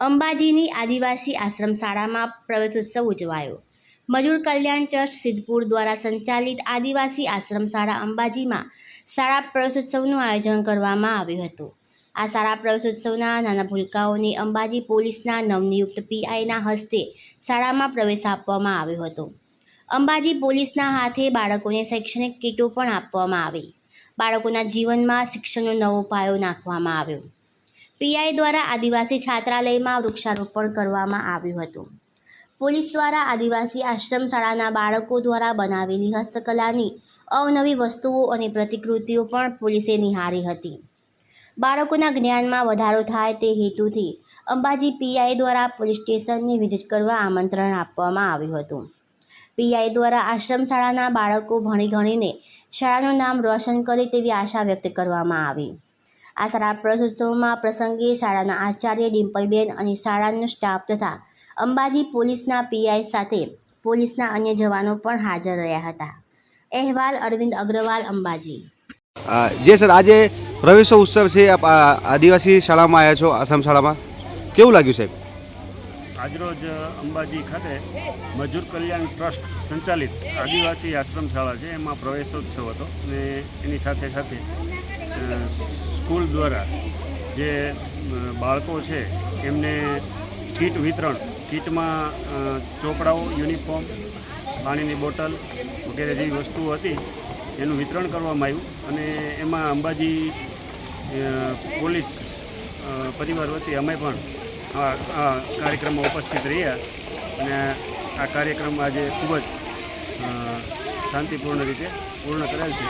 અંબાજીની આદિવાસી આશ્રમ શાળામાં પ્રવેશોત્સવ ઉજવાયો. મજૂર કલ્યાણ ટ્રસ્ટ સિદ્ધપુર દ્વારા સંચાલિત આદિવાસી આશ્રમ શાળા અંબાજીમાં શાળા પ્રવેશોત્સવનું આયોજન કરવામાં આવ્યું હતું. આ શાળા પ્રવેશોત્સવના નાના ભૂલકાઓને અંબાજી પોલીસના નવનિયુક્ત પીઆઈના હસ્તે શાળામાં પ્રવેશ આપવામાં આવ્યો હતો. અંબાજી પોલીસના હાથે બાળકોને શૈક્ષણિક કીટો પણ આપવામાં આવી. બાળકોના જીવનમાં શિક્ષણનો નવો પાયો નાખવામાં આવ્યો. પીઆઈ દ્વારા આદિવાસી છાત્રાલયમાં વૃક્ષારોપણ કરવામાં આવ્યું હતું. પોલીસ દ્વારા આદિવાસી આશ્રમ શાળાના બાળકો દ્વારા બનાવેલી હસ્તકલાની અવનવી વસ્તુઓ અને પ્રતિકૃતિઓ પણ પોલીસે નિહાળી હતી. બાળકોના જ્ઞાનમાં વધારો થાય તે હેતુથી અંબાજી પીઆઈ દ્વારા પોલીસ સ્ટેશનની વિઝિટ કરવા આમંત્રણ આપવામાં આવ્યું હતું. પીઆઈ દ્વારા આશ્રમ શાળાના બાળકો ભણી ગણીને શાળાનું નામ રોશન કરે તેવી આશા વ્યક્ત કરવામાં આવી. આ શાળા પ્રસોત્સવમાં પ્રસંગે શાળાના આચાર્ય ડિમ્પલબેન અને શાળાનો સ્ટાફ તથા અંબાજી પોલીસના પીઆઈ સાથે પોલીસના અન્ય જવાનો પણ હાજર રહ્યા હતા. અહેવાલ અરવિંદ અગ્રવાલ અંબાજી. જે સર આજે પ્રવેશો ઉત્સવ છે આપ આદિવાસી શાળામાં આવ્યા છો આસામ શાળામાં. કેવું લાગ્યું સાહેબ? આજરોજ અંબાજી ખાતે મજૂર કલ્યાણ ટ્રસ્ટ સંચાલિત આદિવાસી આશ્રમ શાળા છે એમાં પ્રવેશોત્સવ હતો અને એની સાથે સાથે સ્કૂલ દ્વારા જે બાળકો છે, એમને કીટ વિતરણ, કીટમાં ચોપડાઓ, યુનિફોર્મ, પાણીની બોટલ વગેરે જેવી વસ્તુઓ હતી, એનું વિતરણ કરવામાં આવ્યું અને એમાં અંબાજી પોલીસ પરિવાર વતી અમે પણ આ કાર્યક્રમમાં ઉપસ્થિત રહ્યા અને આ કાર્યક્રમ આજે ખૂબ જ શાંતિપૂર્ણ રીતે પૂર્ણ કરેલ છે.